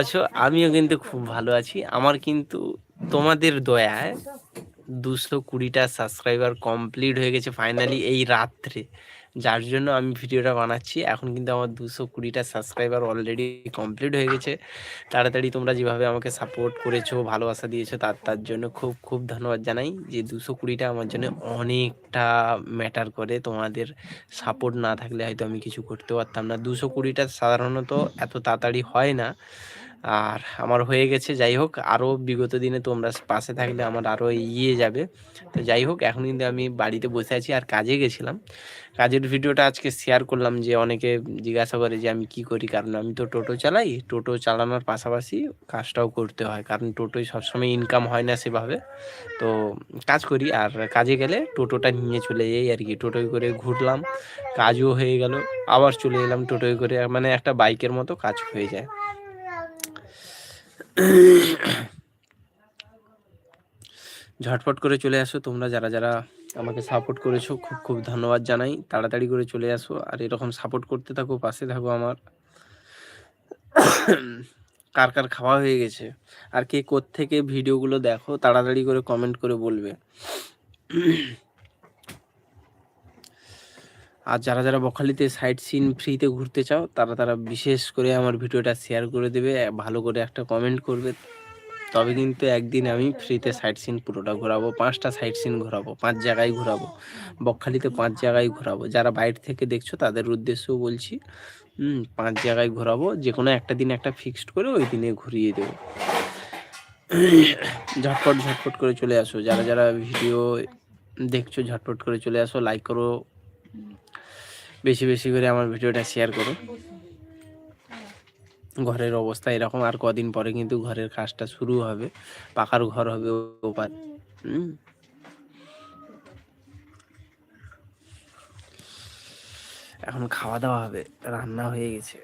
আছো আমিও কিন্তু খুব ভালো আছি। আমার কিন্তু তোমাদের দয়ায় দুশো কুড়িটা সাবস্ক্রাইবার কমপ্লিট হয়ে গেছে ফাইনালি এই রাত্রে। যার জন্য আমি ভিডিওটা বানাচ্ছি। এখন কিন্তু আমার দুশো কুড়িটা সাবস্ক্রাইবার অলরেডি কমপ্লিট হয়ে গেছে। তাড়াতাড়ি তোমরা যেভাবে আমাকে সাপোর্ট করেছ, ভালোবাসা দিয়েছ, তার তার জন্য খুব খুব ধন্যবাদ জানাই যে দুশো কুড়িটা আমার জন্য অনেকটা ম্যাটার করে। তোমাদের সাপোর্ট না থাকলে হয়তো আমি কিছু করতে পারতাম না। দুশো কুড়িটা সাধারণত এত তাড়াতাড়ি হয় না। আর আমার হয়ে গেছে, যাই হোক। আরও বিগত দিনে তোমরা পাশে থাকলে আমার আরও এগিয়ে যাবে। তো যাই হোক, এখন কিন্তু আমি বাড়িতে বসে আছি আর কাজে গেছিলাম। কাজের ভিডিওটা আজকে শেয়ার করলাম যে অনেকে জিজ্ঞাসা করে যে আমি কি করি, কারণ আমি তো টোটো চালাই। টোটো চালানোর পাশাপাশি কাজটাও করতে হয়, কারণ টোটোয় সবসময় ইনকাম হয় না সেভাবে। তো কাজ করি আর কাজে গেলে টোটোটা নিয়ে চলে যাই আর কি। টোটোয় করে ঘুরলাম, কাজও হয়ে গেল। আবার চলে এলাম টোটোয় করে মানে একটা বাইকের মতো কাজ হয়ে যায়। ঝটফট করে চলে আসো, তোমরা যারা যারা আমাকে সাপোর্ট করেছ, খুব খুব ধন্যবাদ জানাই। তাড়াতাড়ি করে চলে আসো, আর এরকম সাপোর্ট করতে থাকো, পাশে থাকো আমার। কার কার খাওয়া হয়ে গেছে, আর কে থেকে ভিডিওগুলো দেখো, তাড়াতাড়ি করে কমেন্ট করে বলবে। আর যারা যারা বকখালিতে সাইট সিন ফ্রিতে ঘুরতে চাও, তারা তারা বিশেষ করে আমার ভিডিওটা শেয়ার করে দেবে ভালো করে একটা কমেন্ট করবে। তবে কিন্তু একদিন আমি ফ্রিতে সাইট সিন পুরোটা ঘোরাবো, পাঁচটা সাইট সিন ঘোরাবো, পাঁচ জায়গায় ঘোরাবো বকখালিতে পাঁচ জায়গায় ঘোরাবো। যারা বাইরে থেকে দেখছ, তাদের উদ্দেশ্যও বলছি পাঁচ জায়গায় ঘোরাবো যে কোনো একটা দিন একটা ফিক্সড করে ওই দিনে ঘুরিয়ে দেবো। ঝটপট ঝটপট করে চলে আসো। যারা যারা ভিডিও দেখছ, ঝটপট করে চলে আসো লাইক করো। বেশি বেশি করে আমার ভিডিওটা শেয়ার করো। ঘরের অবস্থা এরকম, আর কদিন পরে কিন্তু ঘরের কাজটা শুরু হবে। পাকার ঘর হবে ওপার। এখন খাওয়া দাওয়া হবে, রান্না হয়ে গেছে।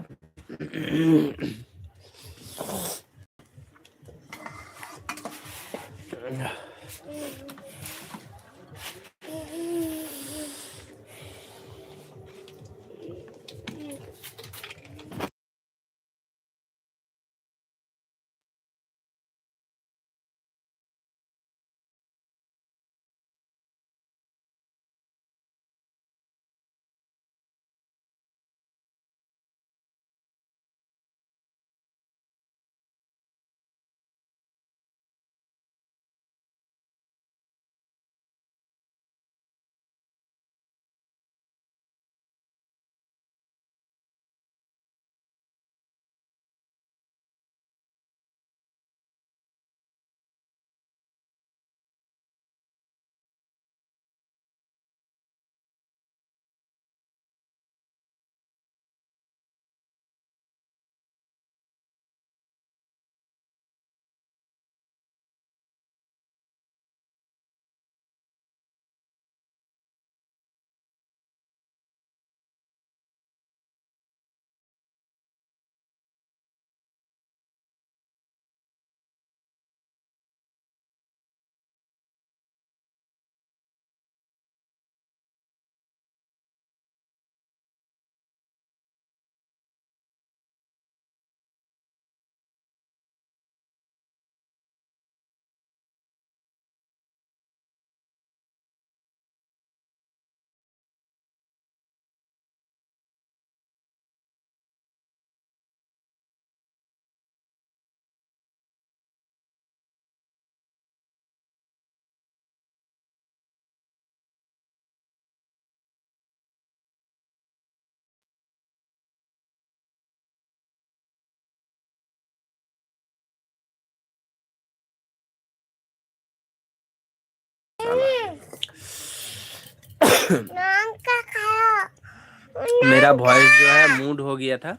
मेरा वॉइस जो है मूड हो गया था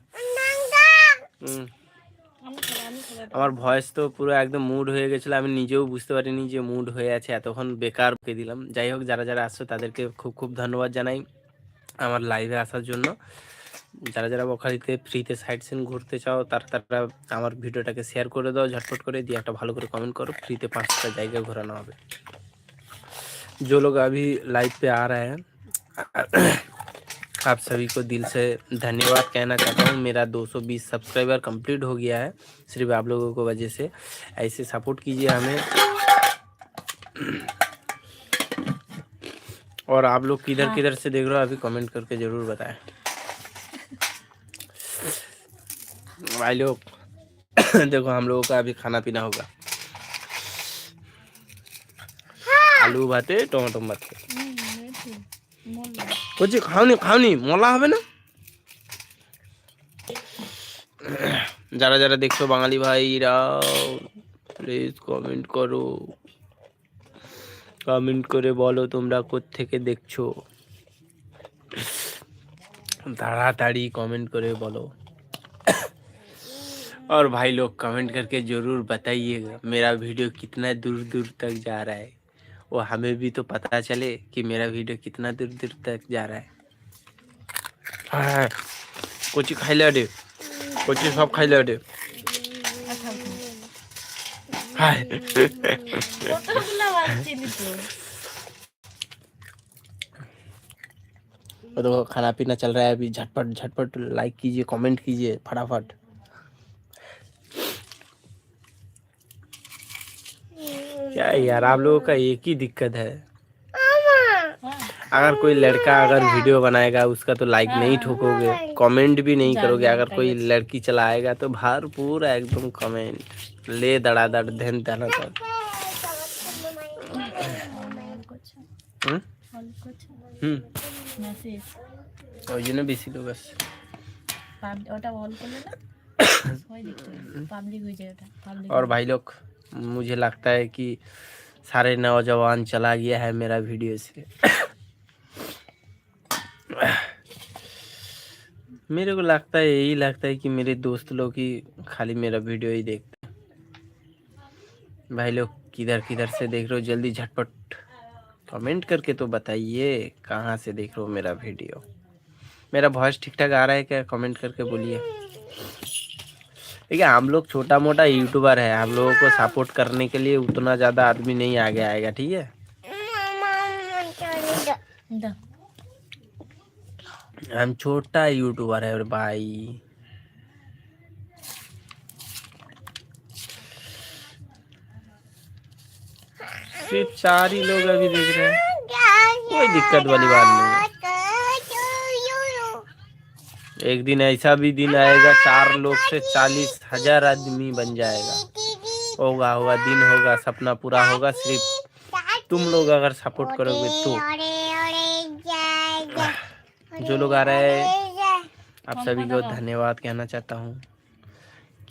হুম। আমার ভয়েস তো পুরো একদম মুড হয়ে গেছিলো আমি নিজেও বুঝতে পারিনি যে মুড হয়ে আছে এতক্ষণ বেকার কে দিলাম যাই হোক যারা যারা আসছো তাদেরকে খুব খুব ধন্যবাদ জানাই আমার লাইভে আসার জন্য যারা যারা বখারিতে ফ্রিতে সাইট সিন ঘুরতে চাও তারা তারা আমার ভিডিওটাকে শেয়ার করে দাও ঝটপট করে দিয়ে একটা ভালো করে কমেন্ট করো ফ্রিতে পাঁচটা জায়গা ঘোরানো হবে जो लोग अभी लाइव पे आ रहे हैं आप सभी को दिल से धन्यवाद कहना चाहता हूँ। मेरा 220 सब्सक्राइबर कंप्लीट हो गया है सिर्फ़ आप लोगों को वजह से। ऐसे सपोर्ट कीजिए हमें। और आप लोग किधर हाँ। किधर से देख रहे हो अभी कमेंट करके ज़रूर बताएँ। भाई लोग देखो हम लोगों का अभी खाना पीना होगा। আলু ভাতে টমেটো ভাতে বলছি খাওনি খাওনি মলা হবে না যারা যারা দেখছো বাঙালি ভাইরা প্লিজ কমেন্ট করো কমেন্ট করে বলো তোমরা থেকে দেখছো তাড়াতাড়ি कमेंट करे बोलो और भाई लोग कमेंट करके ज़रूर बताइएगा मेरा वीडियो कितना दूर दूर तक जा रहा है वो हमें भी तो पता चले कि मेरा वीडियो कितना दूर दूर तक जा रहा है हाँ कुछ खाइले दे कुछ सब खाइले दे हाय কতগুলো বাচ্চিলি তো और देखो खाना पीना चल रहा है अभी झटपट झटपट लाइक कीजिए कमेंट कीजिए फटाफट क्या है यार आप लोगों का एक ही दिक्कत है अगर कोई लड़का अगर वीडियो बनाएगा उसका तो लाइक नहीं ठोकोगे कमेंट भी नहीं करोगे अगर कोई लड़की चलाएगा तो भरपूर एकदम कमेंट ले दड़ादड़ धन धन হুম হুম মেসেজ ওই জন্য বেশি লোক আসছে ওটা অল করলে না সবাই দেখতে পাবলিক হয়ে যায় ওটা পাবলিক और भाई लोग मुझे लगता है कि सारे नौजवान चला गया है मेरा वीडियो से। मेरे को लगता है, यही लगता है कि मेरे दोस्त लोग ही खाली मेरा वीडियो ही देखते हैं। भाई लोग, किधर किधर से देख रहे हो? जल्दी झटपट कमेंट करके तो बताइए, कहाँ से देख रहे हो मेरा वीडियो? मेरा वॉइस ठीक ठाक आ रहा है क्या? कमेंट करके बोलिए। देखिए हम लोग छोटा मोटा यूट्यूबर है। हम लोगों को सपोर्ट करने के लिए उतना ज़्यादा आदमी नहीं आगे आएगा, ठीक है? हम छोटा यूट्यूबर है भाई। सिर्फ़ चार ही लोग अभी देख रहे हैं। कोई दिक्कत वाली बात नहीं है। एक दिन ऐसा भी दिन आएगा, चार लोग से चालीस हज़ार आदमी बन जाएगा। होगा होगा, दिन होगा, सपना पूरा होगा, सिर्फ़ तुम लोग अगर सपोर्ट करोगे तो। जो लोग आ रहे हैं, आप सभी को धन्यवाद कहना चाहता हूँ।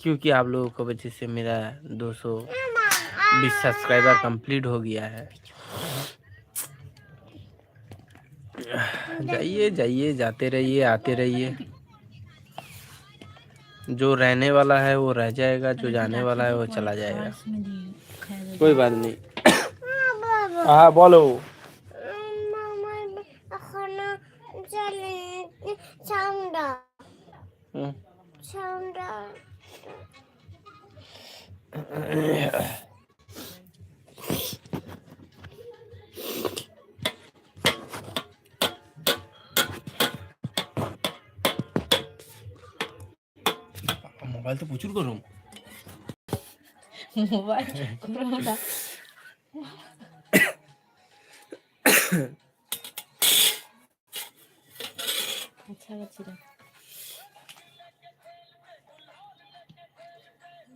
क्योंकि आप लोगों को वजह से मेरा 220 सब्सक्राइबर कंप्लीट हो गया है। जाइए जाइए, जाते रहिए, आते रहिए। जो रहने वाला है वो रह जाएगा जो जाने वाला है वो चला जाएगा। कोई बात नहीं। हाँ बोलो। মোবাইল করোনা আচ্ছা আচ্ছা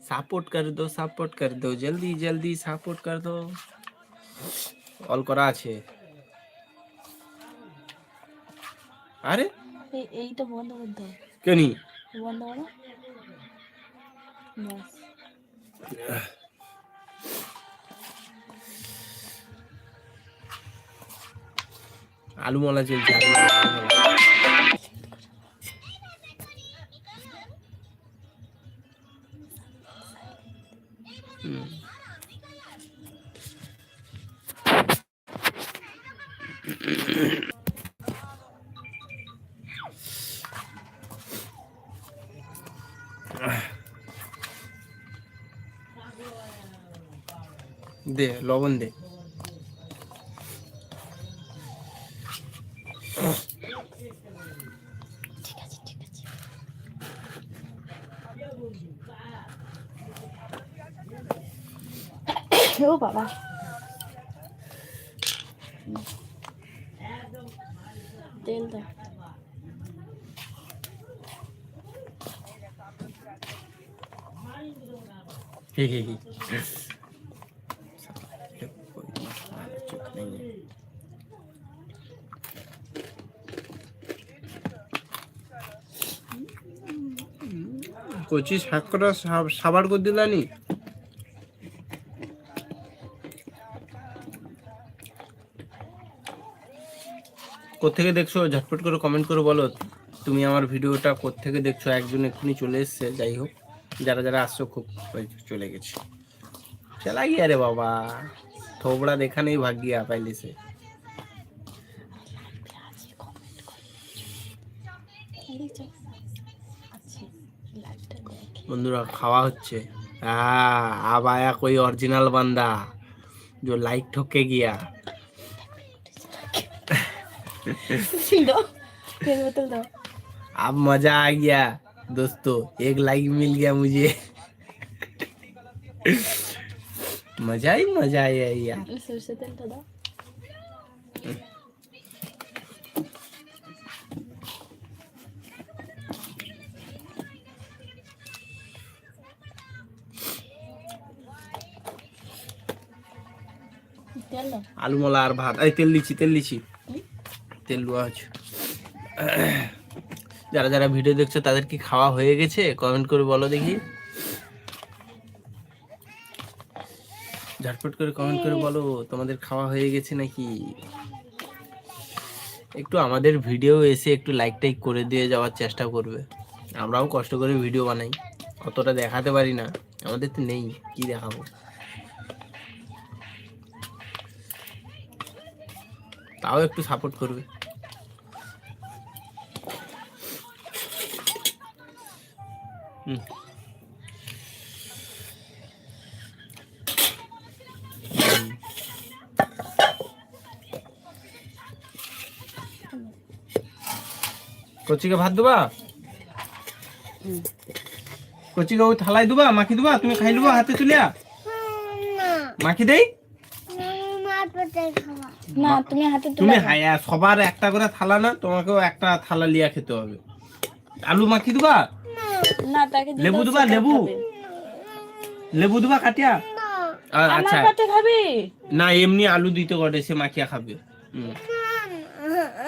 सपोर्ट कर दो सपोर्ट कर दो जल्दी जल्दी सपोर्ट कर दो অল করা আছে আরে এই এইটা বন্ধ করতে হবে কেনি বন্ধ করো বাস আলু মালা চলছে। দে লবণ দে ও বাবা। তেল কচি শাকরা সাবার করে দিলানি? কোথেকে দেখছো ঝটপট করে কমেন্ট করে বলো তুমি আমার ভিডিওটা কোথেকে দেখছো একজন এক্ষুনি চলে এসছে যাই হোক যারা যারা আসছো খুব ওই চলে গেছে चला गया रे बाबा थोबड़ा देखा नहीं भाग गया पहले से আচ্ছা লাইটটা দেখ বন্ধুরা খাওয়া হচ্ছে हाँ अब आया कोई ओरिजिनल बंदा जो लाइक ठोके गया দাও তেল বোতল দাও अब मजा आ गया दोस्तों एक लाइक मिल गया मुझे मजा ही मजा आया यार সরষে তেলটা দাও তেল দাও আলু মলা আর ভাত এই তেল দিচ্ছি তেল দিচ্ছি তেল দেওয়া আছে যারা যারা ভিডিও দেখছ, তাদের কি খাওয়া হয়ে গেছে? কমেন্ট করে বলো দেখি। ঝটপট করে কমেন্ট করে বলো, তোমাদের খাওয়া হয়ে গেছে নাকি? একটু আমাদের ভিডিও এসে একটু লাইক টাইক করে দিয়ে যাওয়ার চেষ্টা করবে। আমরাও কষ্ট করে ভিডিও বানাই। অতটা দেখাতে পারি না। আমাদের তো নেই, কি দেখাবো? তাও একটু সাপোর্ট করবে হুম। হুম। কচিকে ভাত দেবা? কচিকে ওই থালায় দেবা মাখি দেবা? তুমি খাই দেবা হাতে তুলিয়া মাখি দেই? না হাতে তুমি হায়া সবার একটা করে থালা না তোমাকেও একটা থালা লিয়া খেতে হবে। আলু মাখি দেবা? না তাকে দিয়ে লেবু দাও, দেবা, সে লেবু? খাবে। লেবু দেবা কাটিয়া না আ- আমার আচ্ছা পাতে খাবি না এমনি আলু দিতে করে সে মাখিয়া খাবে হুম।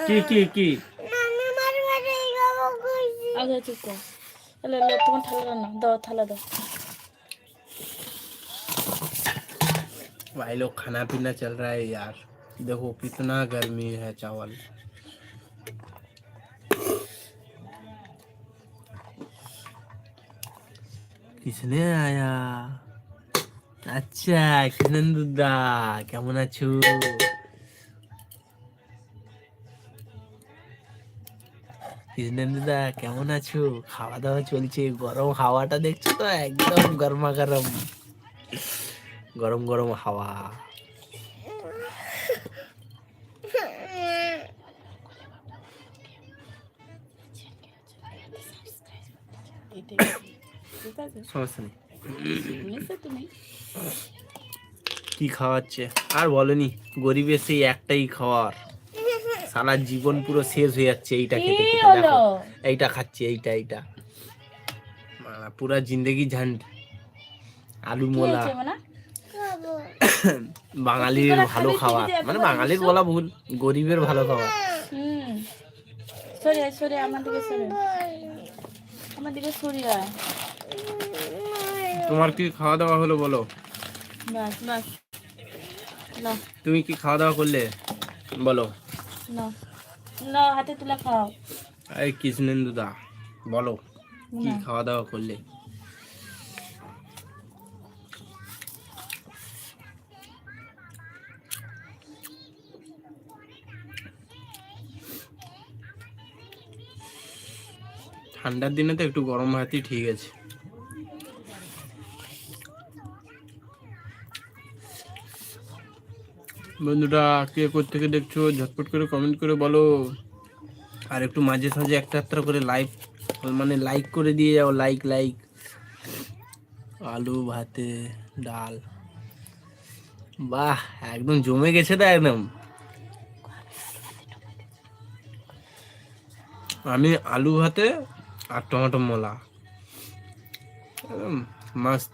কি কি কি নানি মার পেটে খাওয়া কইছি আগে চুপ কর তাহলে লো, তোমার থালা না দাও থালা দাও भाई लोग खाना पीना चल रहा है यार देखो कितना गर्मी है चावल কিসনে আয়া। আচ্ছা কৃষ্ণেন্দুদা কেমন আছো? কৃষ্ণেন্দুদা কেমন আছো? খাওয়া দাওয়া চলছে, গরম হাওয়াটা দেখছ তো? একদম গরমা গরম গরম গরম হাওয়া। আছে। সমস্যা নেই। কি খাওয়াচ্ছে? আর বলনি গরিবের সেই একটাই খাওয়ার। সারা জীবন পুরো শেষ হয়ে যাচ্ছে এইটা খেতে দেখো এইটা খাচ্ছে এইটা এইটা। পুরা জিন্দগি ঝান্ড। আলু মোলা। বাঙালির ভালো খাবি, খাওয়া মানে বাঙালির বলা ভুল গরিবের ভালো খাওয়া সরে সরে আমার দিকে সরে আমার দিকে। তোমার কি খাওয়া দাওয়া হলো বলো? তুমি কি খাওয়া দাওয়া করলে? বলো। হাতে তুলে খাও। এই কৃষ্ণেন্দুদা বলো কি খাওয়া দাওয়া করলে? ঠান্ডার দিনে তো একটু গরম ভাতই ঠিক আছে। বন্ধুরা, কে থেকে দেখছ? ঝটপট করে কমেন্ট করে বলো। আর একটু মাঝে সাঝে একটা একটা করে লাইভ মানে লাইক করে দিয়ে যাও লাইক লাইক আলু, ভাতে, ডাল। বাহ, একদম জমে গেছে তো একদম। আমি আলু, ভাতে আর টমেটো, মোলা। মস্ত।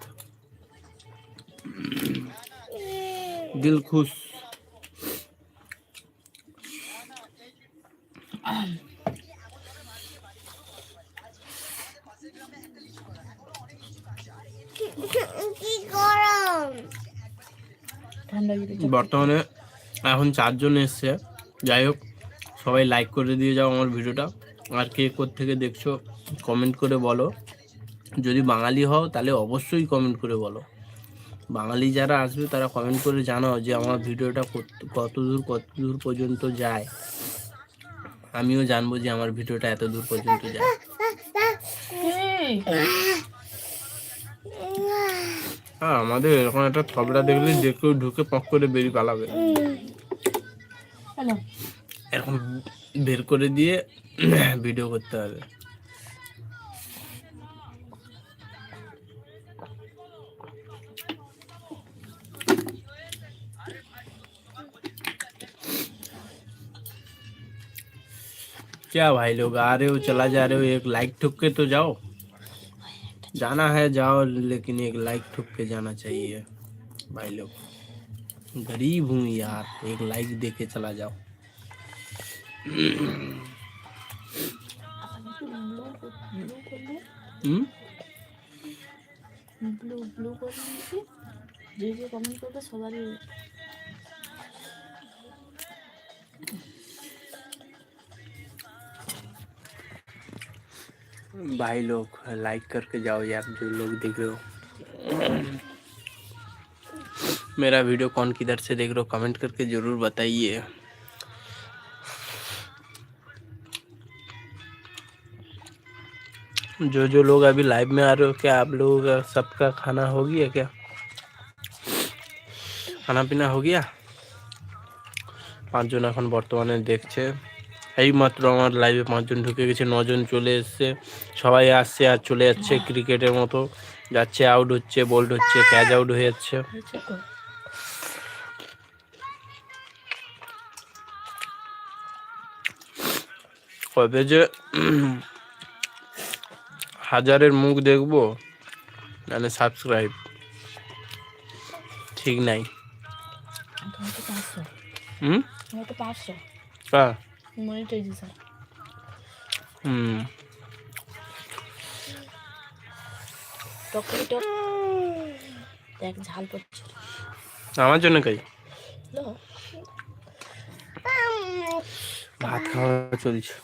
দিল খুশ কি গরম ঠান্ডা যদি বর্তমানে এখন চারজন এসছে। যাই হোক, সবাই লাইক করে দিয়ে যাও আমার ভিডিওটা। আর কে থেকে দেখছ কমেন্ট করে বলো। যদি বাঙালি হও, তাহলে অবশ্যই কমেন্ট করে বলো। বাঙালি যারা আসবে, তারা কমেন্ট করে জানাও যে আমার ভিডিওটা কত- দূর কত দূর পর্যন্ত যায়। আমিও জানব যে আমার ভিডিওটা এত দূর পর্যন্ত যায়। হ্যাঁ আমাদের এরকম একটা থবড়া দেখলে যে কেউ ঢুকে পক করে বেরিয়ে পালাবে। হ্যালো। এরকম বের করে দিয়ে ভিডিও করতে হবে। क्या भाई लोग आ रहे हो चला जा रहे हो एक लाइक ठुक के तो जाओ जाना है जाओ लेकिन एक लाइक ठुक के जाना चाहिए भाई लोग गरीब हूँ यार एक लाइक दे के चला जाओ হুম ব্লু ব্লু করে দিয়েছি যে যে কমেন্ট করবে সবারই भाई लोग लाइक करके जाओ यार जो लोग देख रहे हो मेरा वीडियो कौन किधर से देख रहे हो कमेंट करके जरूर बताइए जो जो लोग अभी लाइव में आ रहे हो क्या आप लोगों का सबका खाना हो गया क्या খানা পিনা हो गया পাঁচজন এখন বর্তমানে দেখছে এই মাত্র আমার লাইভে পাঁচজন ঢুকে গেছে নজন চলে এসছে। সবাই আসছে আর চলে যাচ্ছে ক্রিকেটের মতো। যাচ্ছে আউট হচ্ছে বোল্ড হচ্ছে ক্যাচ আউট হয়ে যাচ্ছে। কবে যে হাজারের মুখ দেখব মানে সাবস্ক্রাইব ঠিক নাই। হুম? কা মনিটাইজেশন হুম টক টক দেখ ঝাল পড়ছে। আমার জন্য কাই ভাত খাওয়া চলছে।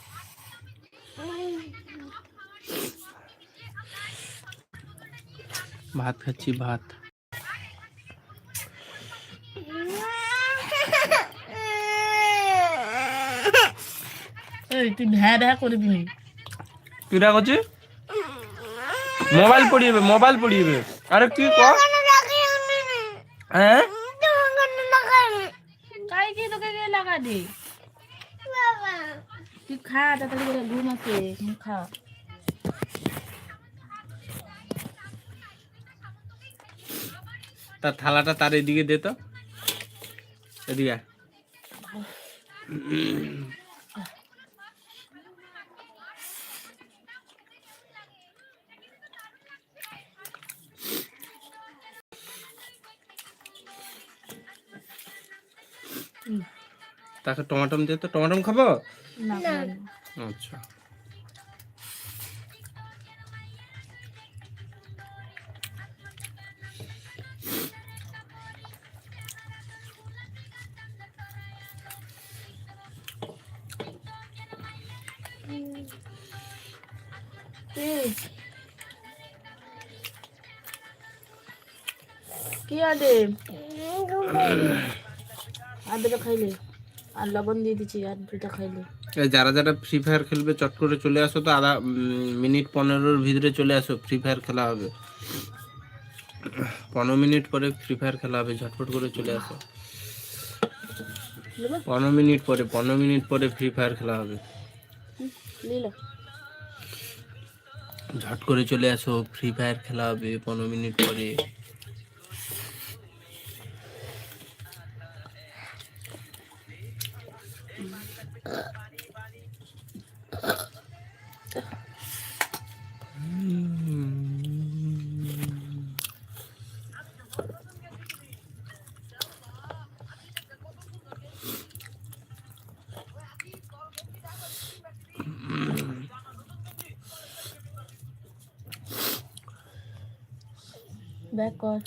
ভাত খাচ্ছি ভাত। এই তুই ভ্যা ভ্যা করবি নি কিরা করছি মোবাইল পড়িয়ে মোবাইল পড়িয়ে আরে কি হ্যাঁ? কাই কি তোকে কে লাগা দে? তুই খা তাড়াতাড়ি করে ঘুম আছে খা। তার থালাটা তার এদিকে দে তো। এদিকে তাকে টমাটম দে তো টমাটম খাব। আচ্ছা। কি আদে? আর দুটো খাইলে। আর লবণ দিয়ে দিচ্ছি আর দুটা খাইলে যারা যারা ফ্রি ফায়ার খেলবে চট করে চলে আসো তো আধা মিনিট পনেরোর ভিতরে চলে আসো ফ্রি ফায়ার খেলা হবে। পনেরো মিনিট পরে ফ্রি ফায়ার খেলা হবে ঝটপট করে চলে আসো। পনেরো মিনিট পরে পনেরো মিনিট পরে ফ্রি ফায়ার খেলা হবে। ঝট করে চলে আসো ফ্রি ফায়ার খেলা হবে পনেরো মিনিট পরে। কর।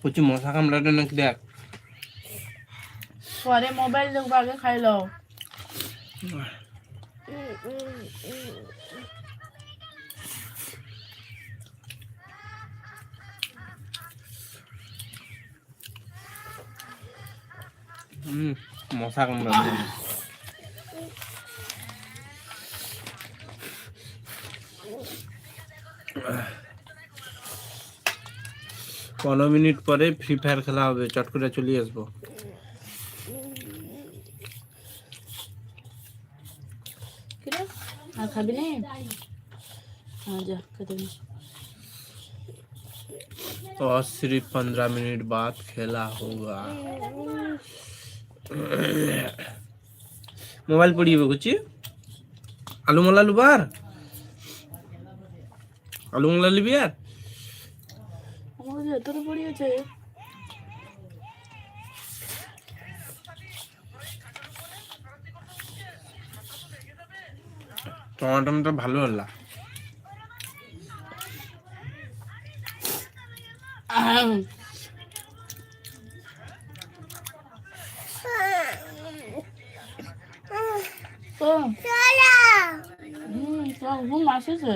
প্রচুর মশা কামড়াটা নাকি দেখ। পরে মোবাইল দেখব আগে খাইলো হুম মশা কামড়াটা পনেরো মিনিট পরে ফ্রি ফায়ার খেলা হবে চট করে চলে আসবো কি রে আর খাবি নি হ্যাঁ যা খেতে নে। और सिर्फ पंद्रह मिनट बाद खेला होगा মোবাইল পড়িয়ে বুঝছি আলু মোলা লুবার? আলু মোলা লিবি আর? পড়িয়েছে। টমাটোটা ভালো হল। তো হুম তো ঘুম আসেছে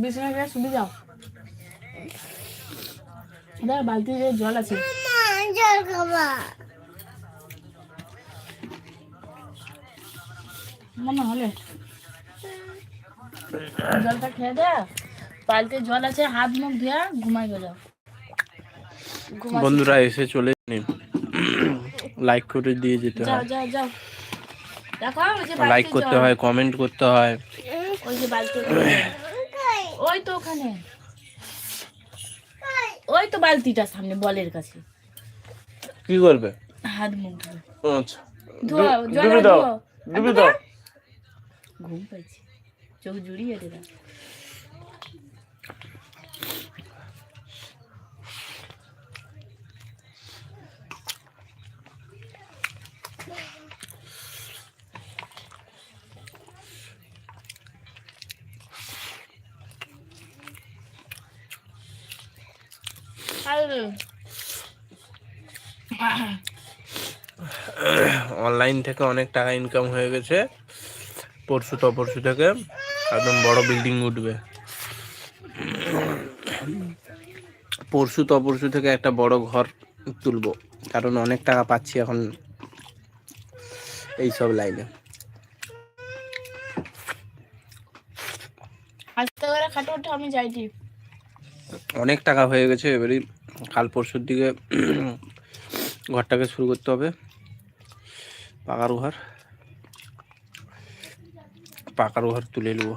বিছানা গিয়ে শুনে যাও দেখ বালতিতে জল আছে মনে হলে জলটা খেয়ে দে বালতিতে জল আছে হাত মুখ ধুয়ে ঘুমাই যাও বন্ধুরা এসে চলে লাইক করে দিয়ে যেতে যাও যাও যাও। লাইক করতে হয় কমেন্ট করতে হয়। ওই যে বালতি ওই তো ওখানে। ওই তো বালতিটা সামনে বলের কাছে। কি করবে? হাত মুখ আচ্ছা। ধোয়া জল দাও ডুবে দাও। ঘুম পাইছি। চোখ জুড়িয়ে দে অনলাইন থেকে অনেক টাকা ইনকাম হয়ে গেছে। পরশু তো পরশু থেকে। একদম বড় বিল্ডিং উঠবে। পরশু তো পরশু থেকে একটা বড় ঘর তুলবো। কারণ অনেক টাকা পাচ্ছি এখন এইসব লাইনে অনেক টাকা হয়ে গেছে এবারে কাল পরশুর দিকে ঘরটাকে শুরু করতে হবে, পাকার ঘর পাকার ঘর তুলে নেব।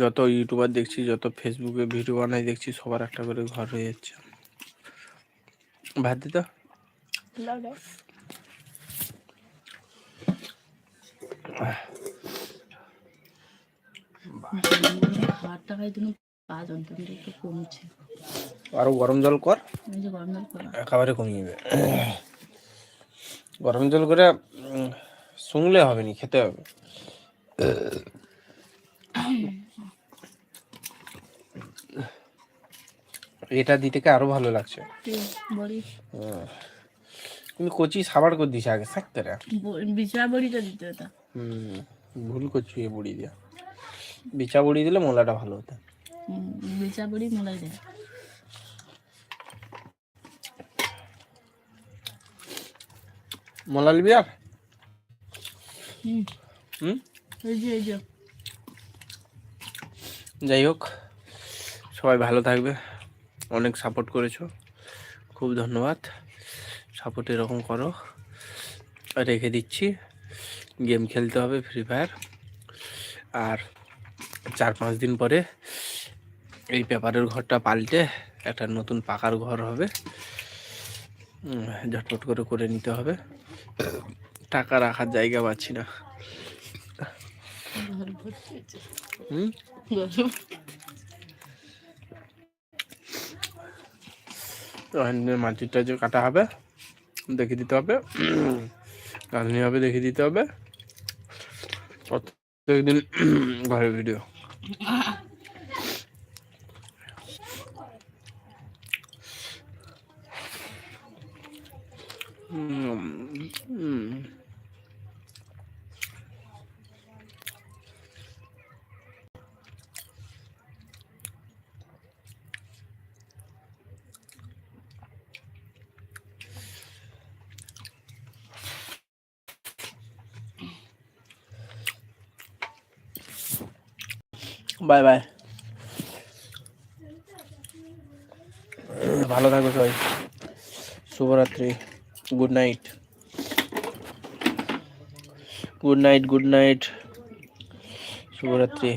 যত ইউটিউবার দেখছি, যত ফেসবুকে ভিডিও বানাই দেখছি, সবার একটা করে ঘর হয়ে যাচ্ছে। ভাত দিত পা যন্ত্রণাটা একটু কমছে আরও গরম জল কর। এই যে গরম জল করা একেবারে কমিয়ে দেবে গরম জল করে শুংলে হবে নি খেতে হবে। এটা দিতে কে আরও ভালো লাগছে। তুমি কচি সাবার করে দিছে আগে থাকতে রে। বড়িটা দিতে হতো হুম ভুল করছি এই বড়ি দিয়া। বিচা বড়ি দিলে মোলাটা ভালো হতো। বিচা বড়ি মোলাই দেয়। মোলা লিবি আর? হুম। হুম? এই যে যাই হোক সবাই ভালো থাকবে। অনেক সাপোর্ট করেছ। খুব ধন্যবাদ। সাপোর্ট এরকম করো। রেখে দিচ্ছি। গেম খেলতে হবে ফ্রি ফায়ার আর চার পাঁচ দিন পরে এই পেপারের ঘরটা পাল্টে একটা নতুন পাকার ঘর হবে। ঝটপট করে করে নিতে হবে। টাকা রাখার জায়গা পাচ্ছি না। মাটিটা যে কাটা হবে দেখে দিতে হবে। রাঁধুনি হবে দেখে দিতে হবে। প্রত্যেকদিন ঘরের ভিডিও। উম, উম। বাই বাই ভালো থাকো সবাই শুভরাত্রি good night good night good night শুভরাত্রি